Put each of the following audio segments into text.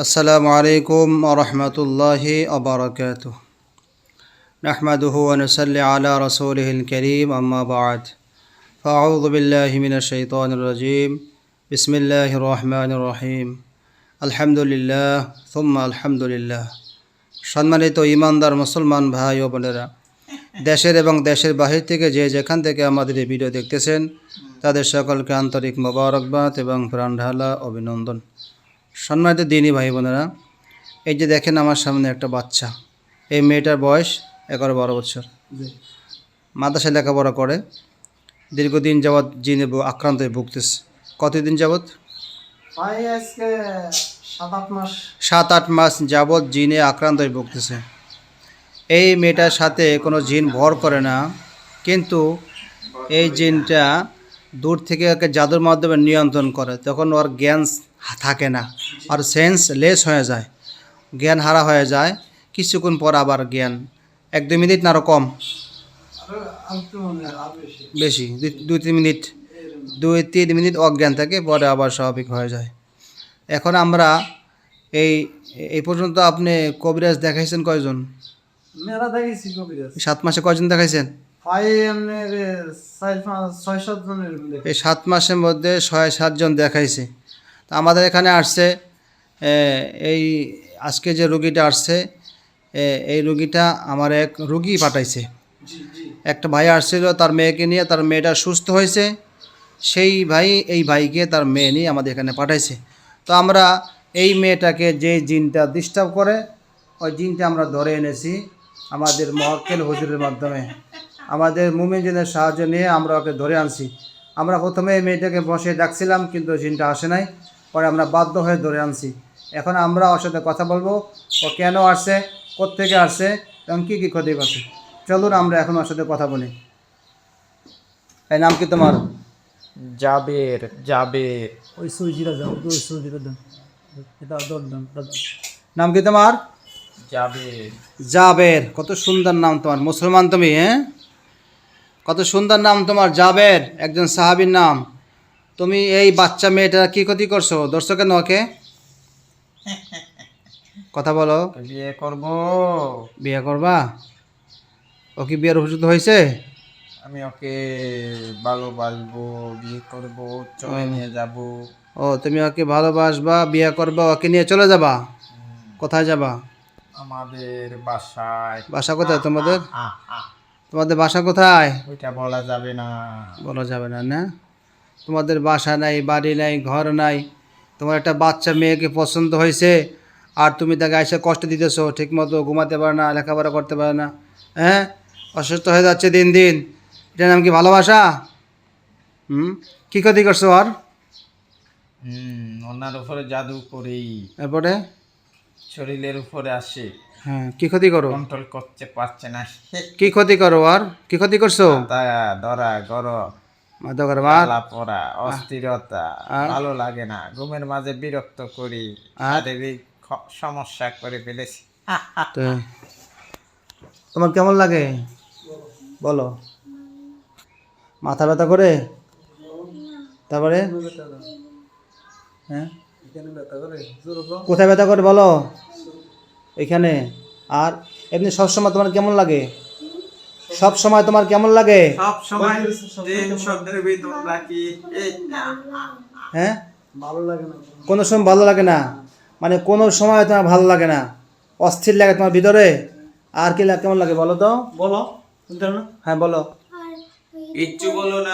السلام عليكم ورحمة الله وبركاته نحمده ونصلي على رسوله الكريم أما بعد فأعوذ بالله من الشيطان الرجيم بسم الله الرحمن الرحيم الحمد لله ثم الحمد لله সম্মানিত ইমানদার মুসলমান ভাই ও বোনেরা দেশের এবং দেশের বাহির থেকে যে যেখান থেকে আমাদের এই ভিডিও দেখতেছেন তাদের সকলকে আন্তরিক মোবারকবাদ এবং প্রাণঢালা অভিনন্দন সম্মানিত দিনই ভাই বোনেরা এই যে দেখেন আমার সামনে একটা বাচ্চা। এই মেয়েটার বয়স এগারো বারো বছর। মাদ্রাসায় লেখাপড়া করে দীর্ঘদিন যাবৎ জিনে আক্রান্ত হয়ে ভুগতেছে। কতদিন যাবৎ? সাত আট মাস। সাত আট মাস যাবৎ জিনে আক্রান্ত হয়ে ভুগতেছে। এই মেয়েটার সাথে কোনো জিন ভর করে না কিন্তু এই জিনটা দূর থেকে ওকে জাদুর মাধ্যমে নিয়ন্ত্রণ করে। তখন ওর জ্ঞান থাকে না। আর সেন্স লেস হয়ে যায় জ্ঞান হারা হয়ে যায়। কিছুক্ষণ পর আবার জ্ঞান এক দুই মিনিট না আরও কম? বেশি দুই- তিন মিনিট দুই তিন মিনিট অজ্ঞান থাকে পরে আবার স্বাভাবিক হয়ে যায়। এখন আমরা এই এই পর্যন্ত আপনি কবিরাজ দেখাইছেন কয়জন? মেলা দেখেছি কবিরাজ। সাত মাসে কয়জন দেখাইছেন? এই সাত মাসের মধ্যে ছয় সাতজন দেখাইছে। তা আমাদের এখানে আসছে এই আজকে যে রুগীটা আসছে এই রুগীটা আমার এক রুগী পাঠাইছে। একটা ভাই আসছিল, তার মেয়েকে নিয়ে, তার মেয়েটা সুস্থ হয়েছে। সেই ভাই, এই ভাইকে তার মেয়ে নিয়ে আমাদের এখানে পাঠাইছে। তো আমরা এই মেয়েটাকে যে জিনটা ডিস্টার্ব করে, ওই জিনটা আমরা ধরে এনেছি আমাদের মহক্কেল হুজুরের মাধ্যমে। আমাদের মুমিনজিনের সাহায্য নিয়ে আমরা ওকে ধরে আনছি। আমরা প্রথমে এই মেয়েটাকে বসে ডাকছিলাম, কিন্তু জিনটা আসে নাই। পরে আমরা বাধ্য হয়ে ধরে আনছি। এখন আমরা ওর সাথে কথা বলব ও কেন আসছে কোত্থেকে আসছে এবং কী কী ক্ষতি করছে। চলুন আমরা এখন ওর সাথে কথা বলি। এই নাম কি তোমার? জাবের জাবের। ওই সুইজিটা দাও ওই সুইজিটা দাও এটা দর দাম নাম কি তোমার? জাবের। জাবের কত সুন্দর নাম তোমার। মুসলমান তুমি হ্যাঁ? কত সুন্দর নাম তোমার জাবের একজন সাহাবীর নাম। তুমি এই বাচ্চা মেয়েটা কি ক্ষতি করছ? দর্শক কেন ওকে? কথা বলো। বিয়ে করব। বিয়ে করবা? ও কি বিয়ের উপযুক্ত হয়েছে? আমি ওকে ভালোবাসবো বিয়ে করব চলে নিয়ে যাব। ও তুমি ওকে ভালোবাসবা বিয়ে করবা ওকে নিয়ে চলে যাবা? কোথায় যাবা? আমাদের বাসায়। বাসা কোথায় তোমাদের? তোমাদের বাসা কোথায়? ওইটা বলা যাবে না। বলা যাবে না না? তোমাদের বাসা নাই বাড়ি নাই ঘর নাই। তোমার একটা বাচ্চা মেয়েকে পছন্দ হয়েছে আর তুমি তাকে এসে কষ্ট দিতেছো ঠিকমতো ঘুমাতে পারে না লেখাপড়া করতে পারে না। হ্যাঁ? অসুস্থ হয়ে যাচ্ছে দিন দিন। এটার নাম কি ভালোবাসা? হুম? কী ক্ষতি করছ আর? হুম ওনার উপরে জাদু করি এরপরে? শরীরের উপরে আসে। হ্যাঁ কী ক্ষতি করো? কন্ট্রোল করতে পারছে না। কী ক্ষতি করো আর? কী ক্ষতি করছ? দয়া ধরা গরম। পড়া অস্থিরতা? ভালো লাগে না। ঘুমের মাঝে বিরক্ত করি? শারীরিক সমস্যা করে ফেলেছি। তোমার কেমন লাগে? বলো। মাথা ব্যথা করে? তারপরে? হ্যাঁ। কোথায় ব্যথা করে বলো? এখানে। আর এমনি সবসময় তোমার কেমন লাগে? সব সময় তোমার কেমন লাগে? সব সময়। হ্যাঁ? ভালো লাগে না। কোনো সময় ভালো লাগে না? মানে কোনো সময় তোমার ভালো লাগে না? অস্থির লাগে তোমার ভিতরে? আর কি লাগে কেমন লাগে বলো তো? বলো শুনতে না? হ্যাঁ বলো। কিচ্ছু বলো না।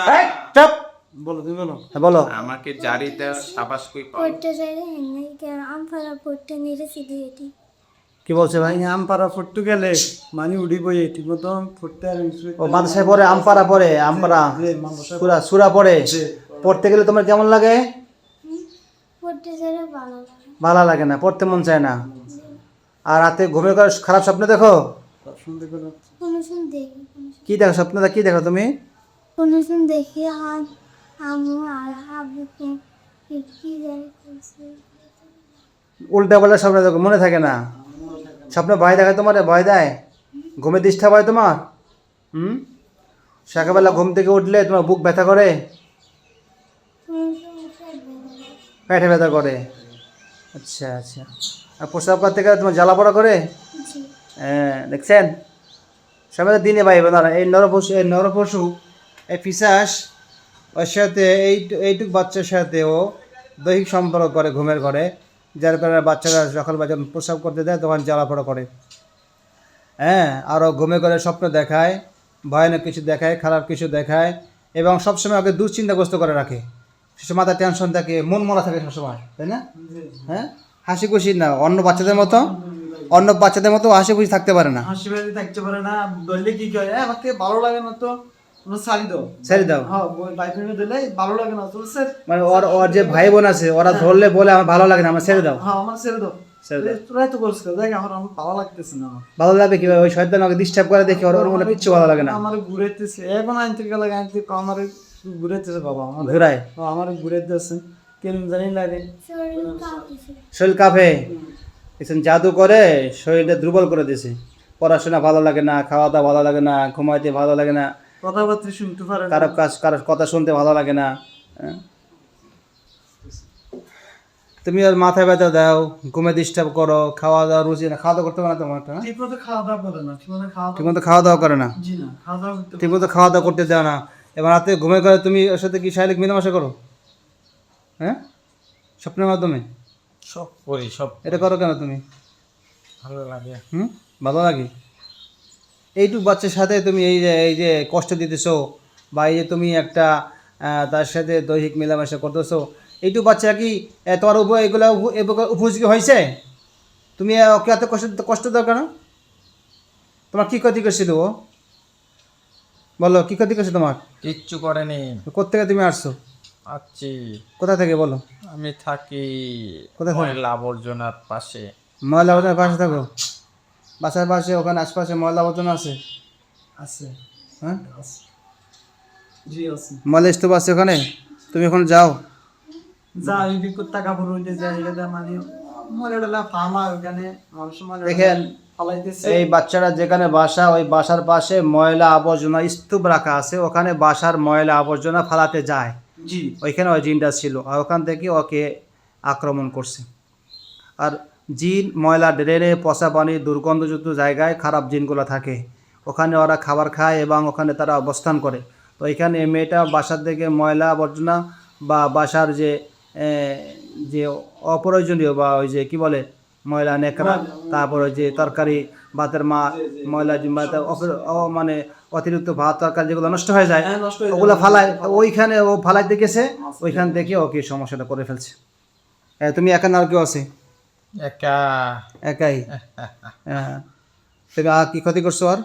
চাপ! বলো তুমি বলো। হ্যাঁ বলো। আমাকে জারিতে সাবাস কই পাও? পড়তে চাই আমফারা পড়তে দিয়েটি কি বলছে ভাই? আম পারা ফুটতে গেলে মানি উড়ি বই ঠিক মতো ফুটতে আর ও মাদ্রাসায় পড়ে আমপাড়া পড়ে আমপাড়া সুরা সুরা পড়ে। পড়তে গেলে তোমার কেমন লাগে? পড়তে ভালো লাগে। ভালো লাগে না পড়তে মন চায় না। আর রাতে ঘুমিয়ে করে খারাপ স্বপ্ন দেখো? কি দেখো স্বপ্নটা কি দেখো তুমি? দেখি আর উল্টা পাল্টা স্বপ্ন দেখো মনে থাকে না। স্বপ্নে ভয় দেখায় তোমার ভয় দেয়? ঘুমে ডিস্টার্ব হয় তোমার? হুম? সকালবেলা ঘুম থেকে উঠলে তোমার বুক ব্যথা করে। পেটে ব্যথা করে? আচ্ছা আচ্ছা। আর প্রস্রাব করতে গেলে তোমার জ্বালা পড়া করে? হ্যাঁ দেখছেন? সবাই তো দিনে ভাই না এই নরপশু এই নরপশু এই পিসাস ওর সাথে এই এইটুক বাচ্চার সাথে ও দৈহিক সম্পর্ক করে ঘুমের ঘরে। যার কারণে বাচ্চারা যখন যখন প্রস্রাব করতে দেয় তখন জ্বালাপড়া করে। হ্যাঁ আরও ঘুমে করে স্বপ্ন দেখায় ভয়ানক কিছু দেখায় খারাপ কিছু দেখায় এবং সবসময় ওকে দুশ্চিন্তাগ্রস্ত করে রাখে। সে মাথায় টেনশন থাকে মন মরা থাকে সবসময় তাই না? হ্যাঁ? হাসি খুশি না অন্য বাচ্চাদের মতো অন্য বাচ্চাদের মতো হাসি খুশি থাকতে পারে না। হাসি বাড়ি থাকতে পারে না ধরলে কি করে? "এ, আমাকে ভালো লাগে না তো। দাও। দাও। হ্যাঁ বাইফ্রেন্ড দিলে ভালো লাগে না তো স্যার মানে ওর ওর যে ভাই বোন আছে ওরা ধরলে বলে আমার ভালো লাগে না আমার ছেড়ে দাও। হ্যাঁ আমার ছেড়ে দাও। তোরাই তো করছিস দেখ আমার আমার ভালো লাগতেছে না আমার। ভালো কীভাবে? ওই শয়তান ওকে ডিস্টার্ব করে দেখি ওর ওর মনে কিচ্ছু ভালো লাগে না। আমার ঘুরেতেছে এখন আনতে গেলে আনতে আমার ঘুরেতেছে বাবা আমার। ঘুরায়? আমার ঘুরেতেছে কেন জানি শরীর কাঁপছে শরীর কাঁপে? জাদু করে শরীরটা দুর্বল করে দিছে পড়াশোনা ভালো লাগে না খাওয়া দাওয়া ভালো লাগে না ঘুমাইতে ভালো লাগে না। কথাবার্তা শুনতে পারে কারও কাজ কারও কথা শুনতে ভালো লাগে না। হ্যাঁ? তুমি ওর মাথায় ব্যথা দাও ঘুমে ডিস্টার্ব করো খাওয়া দাওয়া রুচি না খাওয়া দাওয়া করতে পারে না তোমার একটা, হ্যাঁ? ঠিক মতো খাওয়া দাওয়া করে না ঠিক মতো খাওয়া দাওয়া ঠিকমতো খাওয়া দাওয়া করে না? জি না খাওয়া দাওয়া করতে ঠিকমতো খাওয়া দাওয়া করতে দেও না। এবার রাতে ঘুমে করে তুমি ওর সাথে কি শারীরিক মিলামেশা করো? হ্যাঁ? স্বপ্নের মাধ্যমে? সব করি সব এটা করো কেন তুমি? ভালো লাগে। হুম? ভালো লাগে? এইটুক বাচ্চার সাথে তুমি এই যে এই যে কষ্ট দিতেছো বা এই যে তুমি একটা তার সাথে দৈহিক মেলামেশা করতেছো এইটুক বাচ্চা কি তোমার উপ এগুলো উপ- উপযোগী হয়েছে? তুমি ওকে এত কষ্ট কষ্ট দাও কেন? তোমার কী ক্ষতি করছিল ও? বলো কী ক্ষতি করছে তোমার? কিচ্ছু করেনি। কোথেকে তুমি আসছো? আছি কোথা থেকে বলো? আমি থাকি কোথায়? ময়লা আবর্জনার পাশে। ময়লা আবর্জনার পাশে থাকো? বাসার পাশে ওখানে আশপাশে ময়লা আবর্জনা আছে? আছে। হ্যাঁ? জি আছে। ময়লা স্তূপ আছে ওখানে? তুমি এখন যাও। যা ওই দিক টাকা পড়ে ওই যে মানে মরে ফার্মা ওখানে। মানুষ মরে দেখেন এই বাচ্চারা যেখানে বাসা ওই বাসার পাশে ময়লা আবর্জনা স্তূপ রাখা আছে ওখানে বাসার ময়লা আবর্জনা ফালাতে যায়। জি। ওইখানে ওই জিনটা ছিল আর ওখান থেকে ওকে আক্রমণ করছে। আর জিন ময়লা ড্রেনে পচা পানি দুর্গন্ধযুক্ত জায়গায় খারাপ জিনগুলো থাকে। ওখানে ওরা খাবার খায় এবং ওখানে তারা অবস্থান করে। তো এখানে মেয়েটা বাসার থেকে ময়লা আবর্জনা বা বাসার যে যে অপ্রয়োজনীয় বা ওই যে কি বলে ময়লা নেকড়া তারপর ওই যে তরকারি ভাতের মা ময়লা মানে অতিরিক্ত ভাত তরকারি যেগুলো নষ্ট হয়ে যায় হ্যাঁ, ওগুলো ফালায় ওইখানে ও ফালাইতে গেছে ওইখান থেকে ওকে সমস্যাটা করে ফেলছে। হ্যাঁ তুমি একা আর কেউ আছে? একা। একাই। হ্যাঁ তুমি আর কি ক্ষতি করছ আর?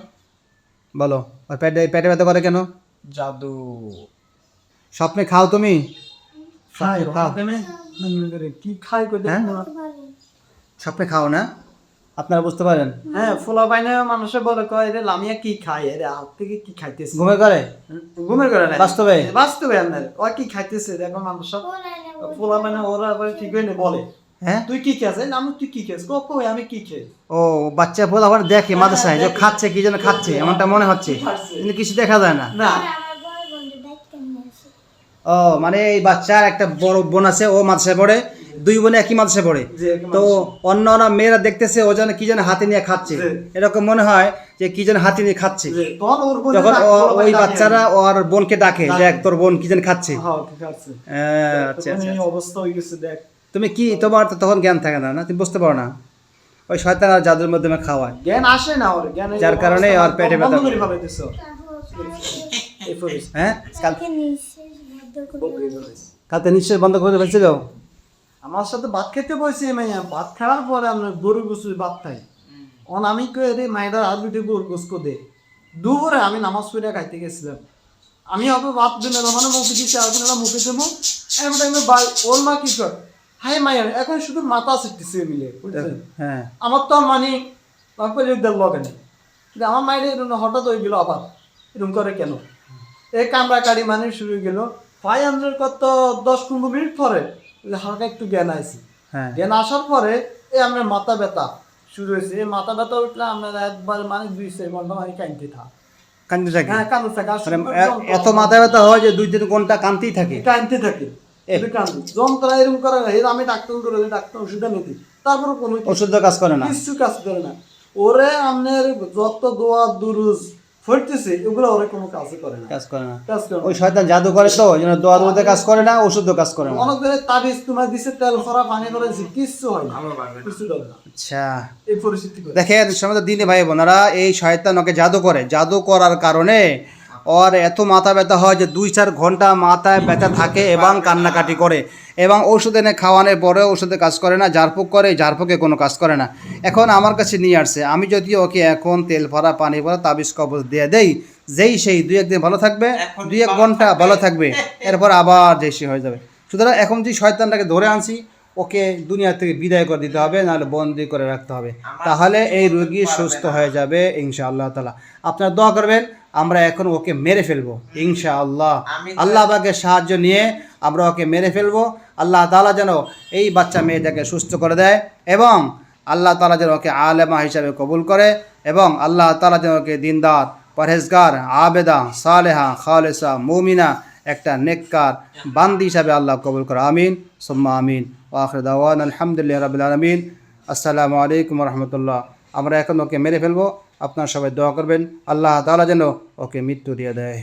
বলো আর পেটে পেটে ব্যথা করে কেন? জাদু। স্বপ্নে খাও তুমি। খাই স্বপ্নে খাও। ওখানে মনে করে কি খাই কই হ্যাঁ? স্বপ্নে খাও না? আপনারা বুঝতে পারেন। হ্যাঁ ফোলা বাইনা মানুষে বলে কয় রে লামিয়া কি খাই রে হাত থেকে কি খাইতেছে? ঘুমে করে? ঘুমের করে না বাস্তবে? বাস্তবে আপনার ও কি খাইতেছে? দেখো মানুষ। সব ফোলা বাইনা ওরা আবার ঠিক হয়ে বলে। হ্যাঁ? তুই কি খেয়েছ নাম তুই কি খেয়েছ কো কই আমি কি খেয়ে ও বাচ্চা বলে আবার দেখে মাদ্রাসায় যে খাচ্ছে কি যেন খাচ্ছে এমনটা মনে হচ্ছে। কিন্তু কিছু দেখা যায় না। ও মানে এই বাচ্চার একটা বড় বোন আছে ও মাদ্রাসায় পড়ে দুই বোনে একই মাদ্রাসায় পড়ে। তো অন্য অন্য মেয়েরা দেখতেছে ও যেন কি যেন হাতে নিয়ে খাচ্ছে। এরকম মনে হয় যে কি যেন হাতে নিয়ে খাচ্ছে। যখন ও- ওই বাচ্চারা ওর বোনকে ডাকে যে এক তোর বোন কি যেন খাচ্ছে। হ্যাঁ হ্যাঁ, আচ্ছা আচ্ছা এই অবস্থা হয়ে গেছে দেখ। তুমি কি তোমার তো তখন জ্ঞান থাকে না না? তুমি বুঝতে পারো না। ওই শয়তান আর জাদুর মাধ্যমে খাওয়ায়। জ্ঞান আসে না ওর জ্ঞান যার কারণে ওর পেটে ব্যথা হ্যাঁ? কালকে নিশ্চয় বন্ধ করে ফেলছিল আমার সাথে ভাত খেতে বসে মাইয়া। ভাত খাওয়ার পরে আমরা গরু গোসু ভাত খাই। অন আমি কই রে মাইরা আর দুটো গরু গোসকো দে। দুপুরে আমি নামাজ পড়ে খাইতে গেছিলাম। আমি অত ভাত দিনে মানে মুখে দিচ্ছে আর দিনে মুখে দেবো। এমন টাইমে ওর মা কি কর? হাই মাইয়া এখন শুধু মাথা মিলে হ্যাঁ। আমার তো আর মানে বাপের দেড় লগে নেই। কিন্তু আমার মাইরে এরকম হঠাৎ হয়ে গেল আবার এরকম করে কেন? এই মানে শুরু হয়ে গেল। ফাইভ হান্ড্রেড কত দশ পনেরো মিনিট পরে হালকা একটু জ্ঞান আইছি। হ্যাঁ। জ্ঞান আসার পরে এই আমার মাথা ব্যথা শুরু হয়েছে। এই মাথা ব্যথা উঠলে আমরা একবার মানে দুই চার ঘণ্টা মানে কানতে থাক। কান্দতে থাকে? হ্যাঁ কান্দতে থাকে। মানে এ- এত মাথা ব্যথা হয় যে দুই তিন ঘণ্টা কানতেই থাকে। কানতে থাকে। যন্ত্র এরকম করে না, এর আমি ডাক্তার করে ডাক্তার ওষুধ নিতি তারপরে কোনো ওষুধ কাজ করে না। কিছু কাজ করে না। ওরে আপনার যত দোয়া দুরুজ ফুটতেছে এগুলো ওরে কোনো কাজ করে না। কাজ করে না। কাজ করে ওই শয়তান জাদু করে তো এই জন্য দোয়া দোয়াতে কাজ করে না ওষুধ কাজ করে না। অনেক করে তাবিজ তোমার দিছে তেল খরা পানি করে কিচ্ছু হয় না। ভালো পারবে না। কিছু হবে না। আচ্ছা। এই পরিস্থিতি দেখেন সমাজ দিনে ভাই বোনারা এই শয়তান ওকে জাদু করে। জাদু করার কারণে ওর এত মাথা ব্যথা হয় যে দুই চার ঘণ্টা মাথায় ব্যথা থাকে এবং কান্নাকাটি করে। এবং ওষুধ এনে খাওয়ানোর পরেও ওষুধে কাজ করে না ঝাড়ফুঁক করে ঝাড়ফুঁকে কোনো কাজ করে না। এখন আমার কাছে নিয়ে আসছে। আমি যদি ওকে এখন তেল ভরা পানি ভরা তাবিজ কবজ দিয়ে দেই যেই সেই দুই একদিন ভালো থাকবে দুই এক ঘণ্টা। ভালো থাকবে এরপর আবার যেই সে হয়ে যাবে। সুতরাং এখন যে শয়তানটাকে ধরে আনছি ওকে দুনিয়া থেকে বিদায় করে দিতে হবে নাহলে বন্দি করে রাখতে হবে। তাহলে এই রোগী সুস্থ হয়ে যাবে ইনশা আল্লাহ তালা আপনারা দোয়া করবেন আমরা এখন ওকে মেরে ফেলব ইনশা আল্লাহ আল্লাহ পাকের সাহায্য নিয়ে আমরা ওকে মেরে ফেলব। আল্লাহ তালা যেন এই বাচ্চা মেয়েটাকে সুস্থ করে দেয় এবং আল্লাহ তালা যেন ওকে আলেমা হিসাবে কবুল করে এবং আল্লাহ তালা যেন ওকে দিনদার পরহেজগার আবেদা সালেহা খালেসা মৌমিনা একটা নেককার বান্দি হিসাবে আল্লাহ কবুল করে। আমিন সুম্মা আমিন। ওয়াখর দাওয়ান আলহামদুলিল্লাহ রাবিল আলমিন। আসসালামু আলাইকুম রহমতুল্লাহ। আমরা এখন ওকে মেরে ফেলব। আপনার সবাই দোয়া করবেন। আল্লাহ তালা যেন ওকে মৃত্যু দিয়ে দেয়।